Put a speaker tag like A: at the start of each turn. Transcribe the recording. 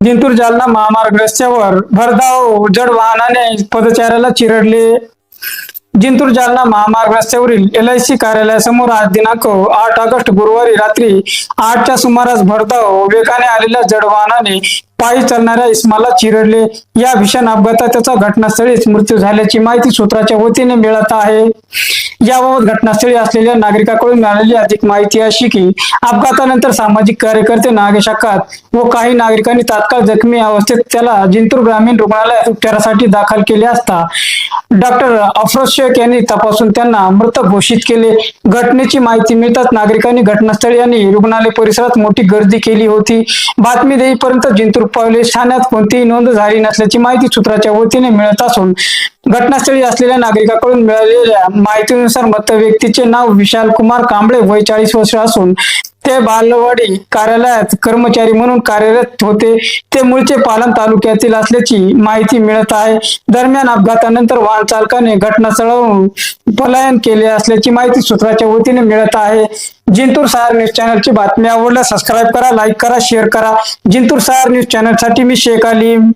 A: जिंतूर जालना महामार्ग रस्त्यावर भरधाव जड वाहनाने पदचाऱ्याला चिरडले जिंतूर जालना महामार्ग रस्त्यावरील एल आय सी कार्यालयासमोर आज दिनांक आठ ऑगस्ट गुरुवारी रात्री आठच्या सुमारास भरधाव वेगाने आलेल्या जड वाहनाने पायी चालणाऱ्या इस्माला चिरडले. या भीषण अपघातात त्याचा घटनास्थळीच मृत्यू झाल्याची माहिती सूत्राच्या वतीने मिळत आहे. याबाबत घटनास्थळी असलेल्या नागरिकांकडून मिळालेली अधिक माहिती अशी की अपघातानंतर सामाजिक कार्यकर्ते नागेशाखात व काही नागरिकांनी तात्काळ जखमी अवस्थेत त्याला जिंतूर ग्रामीण रुग्णालयात उपचारासाठी दाखल केले असता डॉक्टर अफरोज शेख यांनी तपासून त्यांना मृत घोषित केले. घटनेची माहिती मिळताच नागरिकांनी घटनास्थळी आणि रुग्णालय परिसरात मोठी गर्दी केली होती. बातमी देईपर्यंत जिंतूर पोलीस ठाण्यात कोणतीही नोंद झाली नसल्याची माहिती सूत्राच्या वतीने मिळत असून घटनास्थळी असलेल्या नागरिकांकडून मिळालेल्या माहितीनुसार मृत व्यक्तीचे नाव विशाल कुमार कांबळे वय चाळीस वर्ष असून ते बालवाडी कार्यालयात कर्मचारी म्हणून कार्यरत होते. ते मूळचे पालन तालुक्यातील असल्याची माहिती मिळत आहे. दरम्यान अपघातानंतर वाहन चालकाने घटनास्थळावरून पलायन केले असल्याची माहिती सूत्राच्या वतीने मिळत आहे. जिंतूर सहार न्यूज चॅनलची बातमी आवडल्यास सबस्क्राईब करा लाईक करा शेअर करा. जिंतूर सहार न्यूज चॅनलसाठी मी शेख अलीम.